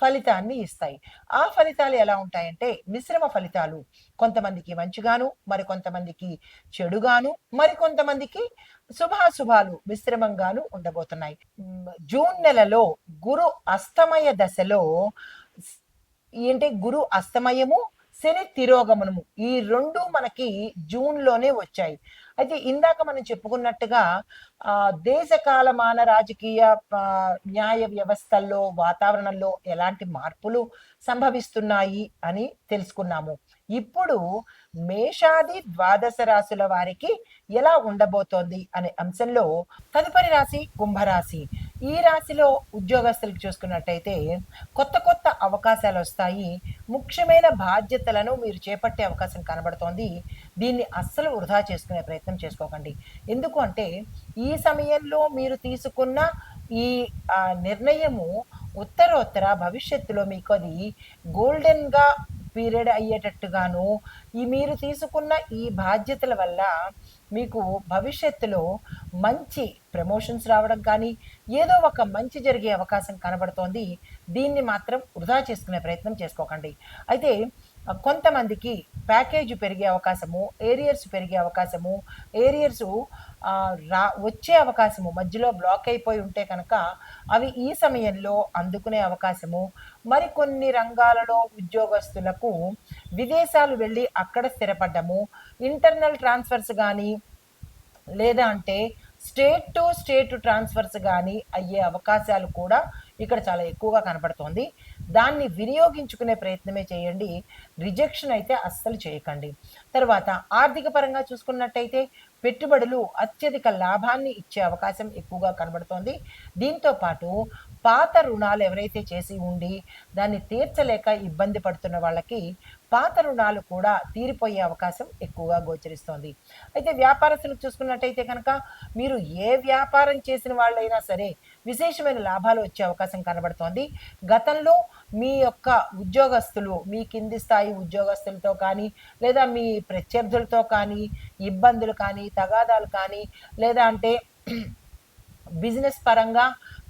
ఫలితాన్ని ఇస్తాయి. ఆ ఫలితాలు ఎలా ఉంటాయంటే మిశ్రమ ఫలితాలు. కొంతమందికి మంచిగాను మరికొంతమందికి చెడుగాను మరి కొంతమందికి శుభాశుభాలు మిశ్రమంగాను ఉండబోతున్నాయి. జూన్ నెలలో గురు అస్తమయ దశలో ఏంటి? గురు అస్తమయము శని తిరోగమనము. ఈ రెండు మనకి జూన్లోనే వచ్చాయి. అయితే ఇందాక మనం చెప్పుకున్నట్టుగా ఆ దేశ కాలమాన రాజకీయ న్యాయ వ్యవస్థల్లో వాతావరణంలో ఎలాంటి మార్పులు సంభవిస్తున్నాయి అని తెలుసుకున్నాము. ఇప్పుడు మేషాది ద్వాదశ రాశుల వారికి ఎలా ఉండబోతోంది అనే అంశంలో తదుపరి రాశి కుంభరాశి. ఈ రాశిలో ఉద్యోగస్తులకు చూసుకున్నట్టయితే కొత్త కొత్త అవకాశాలు వస్తాయి. ముఖ్యమైన బాధ్యతలను మీరు చేపట్టే అవకాశం కనబడుతోంది. దీన్ని అస్సలు వృధా చేసుకునే ప్రయత్నం చేసుకోకండి. ఎందుకు అంటే ఈ సమయంలో మీరు తీసుకున్న ఈ నిర్ణయము ఉత్తరోత్తర భవిష్యత్తులో మీకు అది గోల్డెన్గా పీరియడ్ అయ్యేటట్టుగాను ఈ మీరు తీసుకున్న ఈ బాధ్యతల వల్ల మీకు భవిష్యత్తులో మంచి ప్రమోషన్స్ రావడం కానీ ఏదో ఒక మంచి జరిగే అవకాశం కనబడుతోంది. దీన్ని మాత్రం వృధా చేసుకునే ప్రయత్నం చేసుకోకండి. అయితే కొంతమందికి ప్యాకేజ్ పెరిగే అవకాశము ఏరియర్స్ పెరిగే అవకాశము ఏరియర్స్ రా వచ్చే అవకాశము మధ్యలో బ్లాక్ అయిపోయి ఉంటే కనుక అవి ఈ సమయంలో అందుకునే అవకాశము. మరికొన్ని రంగాలలో ఉద్యోగస్తులకు విదేశాలు వెళ్ళి అక్కడ స్థిరపడ్డము ఇంటర్నల్ ట్రాన్స్ఫర్స్ కానీ లేదా అంటే స్టేట్ టు స్టేట్ ట్రాన్స్ఫర్స్ కానీ అయ్యే అవకాశాలు కూడా ఇక్కడ చాలా ఎక్కువగా కనపడుతోంది. దాన్ని వినియోగించుకునే ప్రయత్నమే చేయండి. రిజెక్షన్ అయితే అస్సలు చేయకండి. తర్వాత ఆర్థిక పరంగా చూసుకున్నట్టయితే పెట్టుబడులు అత్యధిక లాభాన్ని ఇచ్చే అవకాశం ఎక్కువగా కనబడుతోంది. దీంతో పాటు పాత రుణాలు ఎవరైతే చేసి ఉండి దాన్ని తీర్చలేక ఇబ్బంది పడుతున్న వాళ్ళకి పాత రుణాలు కూడా తీరిపోయే అవకాశం ఎక్కువగా గోచరిస్తోంది. అయితే వ్యాపారస్తులకు చూసుకున్నట్టయితే కనుక మీరు ఏ వ్యాపారం చేసిన వాళ్ళైనా సరే విశేషమైన లాభాలు వచ్చే అవకాశం కనబడుతోంది. గతంలో మీ యొక్క ఉద్యోగస్తులు మీ కింది స్థాయి ఉద్యోగస్తులతో కానీ లేదా మీ ప్రత్యర్థులతో కానీ ఇబ్బందులు కానీ తగాదాలు కానీ లేదా అంటే బిజినెస్ పరంగా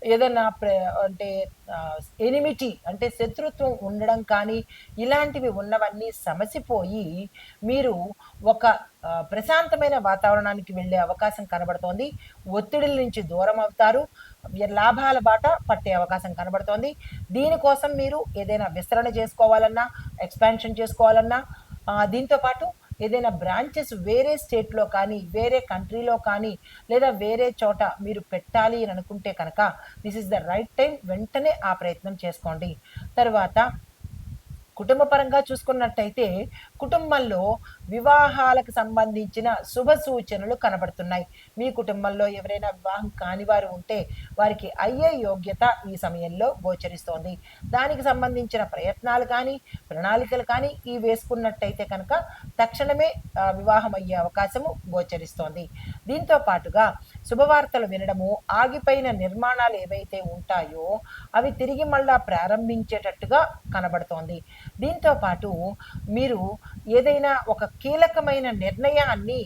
ఏదైనా ప్ర అంటే ఎనిమిటీ అంటే శత్రుత్వం ఉండడం కానీ ఇలాంటివి ఉన్నవన్నీ సమసిపోయి మీరు ఒక ప్రశాంతమైన వాతావరణానికి వెళ్ళే అవకాశం కనబడుతోంది. ఒత్తిడిల నుంచి దూరం అవుతారు లాభాల బాట పట్టే అవకాశం కనబడుతోంది. దీనికోసం మీరు ఏదైనా విస్తరణ చేసుకోవాలన్నా ఎక్స్పాన్షన్ చేసుకోవాలన్నా దీంతో పాటు ఏదైనా బ్రాంచెస్ వేరే స్టేట్లో కానీ వేరే కంట్రీలో కానీ లేదా వేరే చోట మీరు పెట్టాలి అని అనుకుంటే కనుక this is the right time వెంటనే ఆ ప్రయత్నం చేసుకోండి. తర్వాత కుటుంబ పరంగా చూసుకున్నట్టయితే కుటుంబంలో వివాహాలకు సంబంధించిన శుభ సూచనలు కనబడుతున్నాయి. మీ కుటుంబంలో ఎవరైనా వివాహం కాని వారు ఉంటే వారికి అయ్యే యోగ్యత ఈ సమయంలో గోచరిస్తోంది. దానికి సంబంధించిన ప్రయత్నాలు కానీ ప్రణాళికలు కానీ ఈ వేసుకున్నట్టయితే కనుక తక్షణమే వివాహం అయ్యే అవకాశము గోచరిస్తోంది. దీంతో పాటుగా శుభవార్తలు వినడము ఆగిపోయిన నిర్మాణాలు ఏవైతే ఉంటాయో అవి తిరిగి మళ్ళా ప్రారంభించేటట్టుగా కనబడుతోంది. దీంతో పాటు మీరు ఏదైనా ఒక కీలకమైన నిర్ణయాన్ని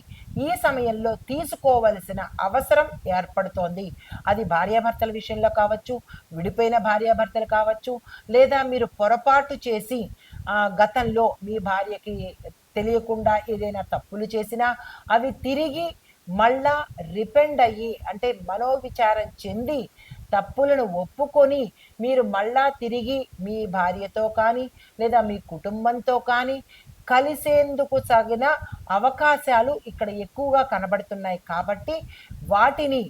ఈ సమయంలో తీసుకోవలసిన అవసరం ఏర్పడుతోంది. అది భార్యాభర్తల విషయంలో కావచ్చు విడిపోయిన భార్యాభర్తలు కావచ్చు లేదా మీరు పొరపాటు చేసి గతంలో మీ భార్యకి తెలియకుండా ఏదైనా తప్పులు చేసినా అవి తిరిగి మళ్ళా రిపెండ్ అయ్యి అంటే మనోవిచారం చెంది తప్పులను ఒప్పుకొని మీరు మళ్ళా తిరిగి మీ భార్యతో కానీ లేదా మీ కుటుంబంతో కానీ కలిసేందుకు తగిన అవకాశాలు ఇక్కడ ఎక్కువగా కనబడుతున్నాయి. కాబట్టి వాటిని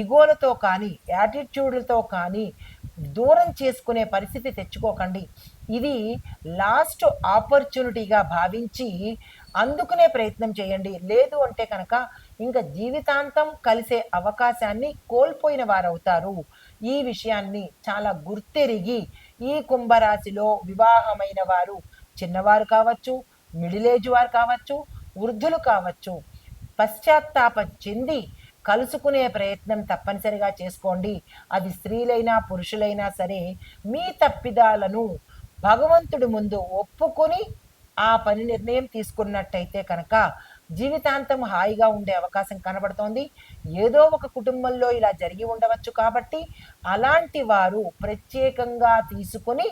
ఇగోలతో కానీ యాటిట్యూడ్లతో కానీ దూరం చేసుకునే పరిస్థితి తెచ్చుకోకండి. ఇది లాస్ట్ ఆపర్చునిటీగా భావించి అందుకునే ప్రయత్నం చేయండి. లేదు అంటే కనుక ఇంకా జీవితాంతం కలిసే అవకాశాన్ని కోల్పోయిన వారవుతారు. ఈ విషయాన్ని చాలా గుర్తెరిగి ఈ కుంభరాశిలో వివాహమైన వారు చిన్నవారు కావచ్చు మిడిల్ ఏజ్ వారు కావచ్చు వృద్ధులు కావచ్చు పశ్చాత్తాప చెంది కలుసుకునే ప్రయత్నం తప్పనిసరిగా చేసుకోండి. అది స్త్రీలైనా పురుషులైనా సరే మీ తప్పిదాలను భగవంతుడి ముందు ఒప్పుకొని ఆ పని నిర్ణయం తీసుకున్నట్టయితే కనుక జీవితాంతం హాయిగా ఉండే అవకాశం కనబడుతోంది. ఏదో ఒక కుటుంబంలో ఇలా జరిగి ఉండవచ్చు కాబట్టి అలాంటి వారు ప్రత్యేకంగా తీసుకొని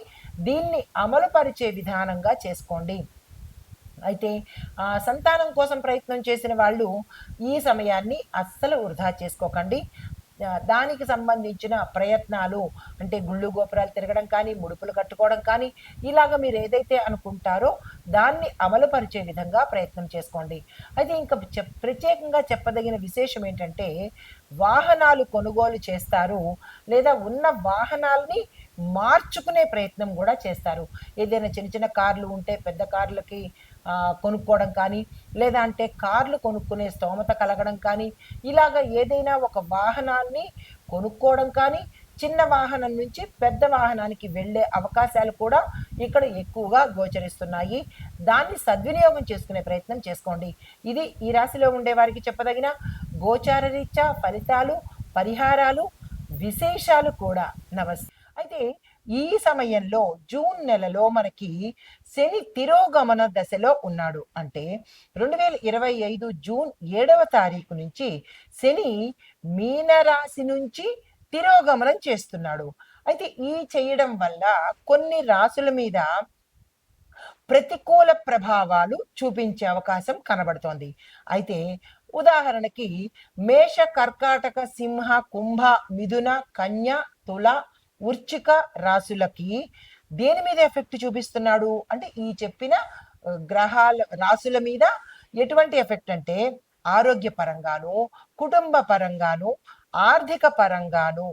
దీన్ని అమలుపరిచే విధానంగా చేసుకోండి. అయితే ఆ సంతానం కోసం ప్రయత్నం చేసిన వాళ్ళు ఈ సమయాన్ని అస్సలు వృధా చేసుకోకండి. దానికి సంబంధించిన ప్రయత్నాలు అంటే గుళ్ళు గోపురాలు తిరగడం కానీ ముడుపులు కట్టుకోవడం కానీ ఇలాగ మీరు ఏదైతే అనుకుంటారో దాన్ని అమలుపరిచే విధంగా ప్రయత్నం చేసుకోండి. అయితే ఇంకా చెప్ ప్రత్యేకంగా చెప్పదగిన విశేషం ఏంటంటే వాహనాలు కొనుగోలు చేస్తారు లేదా ఉన్న వాహనాల్ని మార్చుకునే ప్రయత్నం కూడా చేస్తారు. ఏదైనా చిన్న చిన్న కార్లు ఉంటే పెద్ద కార్లకి కొనుక్కోవడం కానీ లేదా అంటే కార్లు కొనుక్కునే స్తోమత కలగడం కానీ ఇలాగ ఏదైనా ఒక వాహనాన్ని కొనుక్కోవడం కానీ చిన్న వాహనం నుంచి పెద్ద వాహనానికి వెళ్ళే అవకాశాలు కూడా ఇక్కడ ఎక్కువగా గోచరిస్తున్నాయి. దాన్ని సద్వినియోగం చేసుకునే ప్రయత్నం చేసుకోండి. ఇది ఈ రాశిలో ఉండే వారికి చెప్పదగిన గోచార రీత్యా ఫలితాలు పరిహారాలు విశేషాలు కూడా. నమస్తే. అయితే ఈ సమయంలో జూన్ నెలలో మనకి శని తిరోగమన దశలో ఉన్నాడు. అంటే రెండు వేల ఇరవై ఐదు జూన్ ఏడవ తారీఖు నుంచి శని మీనరాశి నుంచి తిరోగమనం చేస్తున్నాడు. అయితే ఈ చేయడం వల్ల కొన్ని రాసుల మీద ప్రతికూల ప్రభావాలు చూపించే అవకాశం కనబడుతోంది. అయితే ఉదాహరణకి మేష కర్కాటక సింహ కుంభ మిథున కన్య తుల ఉర్చిక రాసులకి దేని మీద ఎఫెక్ట్ చూపిస్తున్నాడు? అంటే ఈ చెప్పిన గ్రహాల రాసుల మీద ఎటువంటి ఎఫెక్ట్ అంటే ఆరోగ్య పరంగాను కుటుంబ పరంగాను ఆర్థిక పరంగాను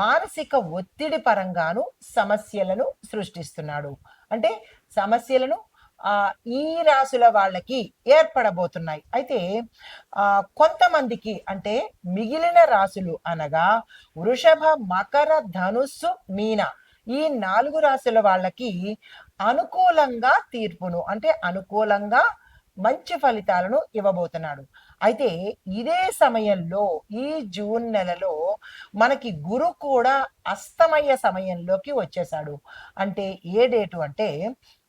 మానసిక ఒత్తిడి పరంగాను సమస్యలను సృష్టిస్తున్నాడు. అంటే సమస్యలను ఆ ఈ రాసుల వాళ్ళకి ఏర్పడబోతున్నాయి. అయితే ఆ కొంతమందికి అంటే మిగిలిన రాసులు అనగా వృషభ మకర ధనుస్సు మీన ఈ నాలుగు రాసుల వాళ్ళకి అనుకూలంగా తీర్పును అంటే అనుకూలంగా మంచి ఫలితాలను ఇవ్వబోతున్నాడు. అయితే ఇదే సమయంలో ఈ జూన్ నెలలో మనకి గురు కూడా అస్తమయ సమయంలోకి వచ్చేసాడు అంటే ఏ డేటు అంటే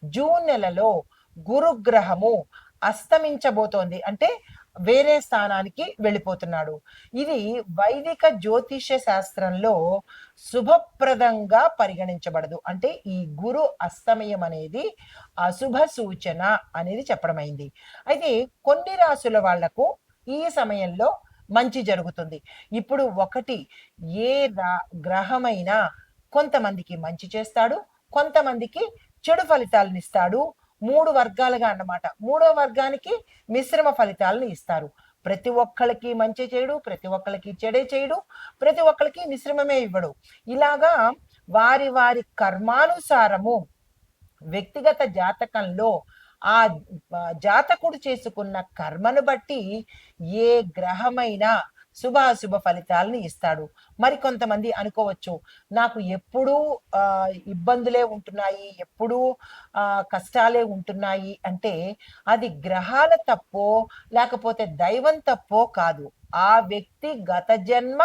జూన్ నెలలో గురుగ్రహము అస్తమించబోతోంది. అంటే వేరే స్థానానికి వెళ్ళిపోతున్నాడు. ఇది వైదిక జ్యోతిష్య శాస్త్రంలో శుభప్రదంగా పరిగణించబడదు. అంటే ఈ గురు అస్తమయం అనేది అశుభ సూచన అనేది చెప్పడమైంది. అయితే కొన్ని రాసుల వాళ్ళకు ఈ సమయంలో మంచి జరుగుతుంది. ఇప్పుడు ఒకటి ఏ గ్రహమైనా కొంతమందికి మంచి చేస్తాడు కొంతమందికి చెడు ఫలితాలను ఇస్తాడు మూడు వర్గాలుగా అన్నమాట. మూడో వర్గానికి మిశ్రమ ఫలితాలను ఇస్తారు. ప్రతి ఒక్కళ్ళకి మంచి చేయడు ప్రతి ఒక్కళ్ళకి చెడే చేయడు ప్రతి ఒక్కళ్ళకి మిశ్రమమే ఇవ్వడు. ఇలాగా వారి వారి కర్మానుసారము వ్యక్తిగత జాతకంలో ఆ జాతకుడు చేసుకున్న కర్మను బట్టి ఏ గ్రహమైనా శుభాశుభ ఫలితాలను ఇస్తాడు. మరి కొంతమంది అనుకోవచ్చు నాకు ఎప్పుడూ ఆ, ఇబ్బందులే ఉంటున్నాయి ఎప్పుడూ ఆ, కష్టాలే ఉంటున్నాయి అంటే అది గ్రహాల తప్పో లేకపోతే దైవం తప్పో కాదు. ఆ వ్యక్తి గత జన్మ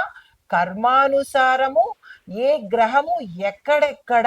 కర్మానుసారము ఏ గ్రహము ఎక్కడెక్కడ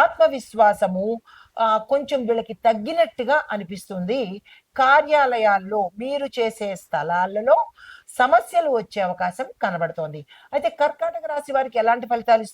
ఆత్మవిశ్వాసము కొంచెం వీళ్ళకి తగ్గినట్టుగా అనిపిస్తుంది. కార్యాలయాల్లో మీరు చేసే స్థలాలలో సమస్యలు వచ్చే అవకాశం కనబడుతోంది. అయితే కర్కాటక రాశి వారికి ఎలాంటి ఫలితాలు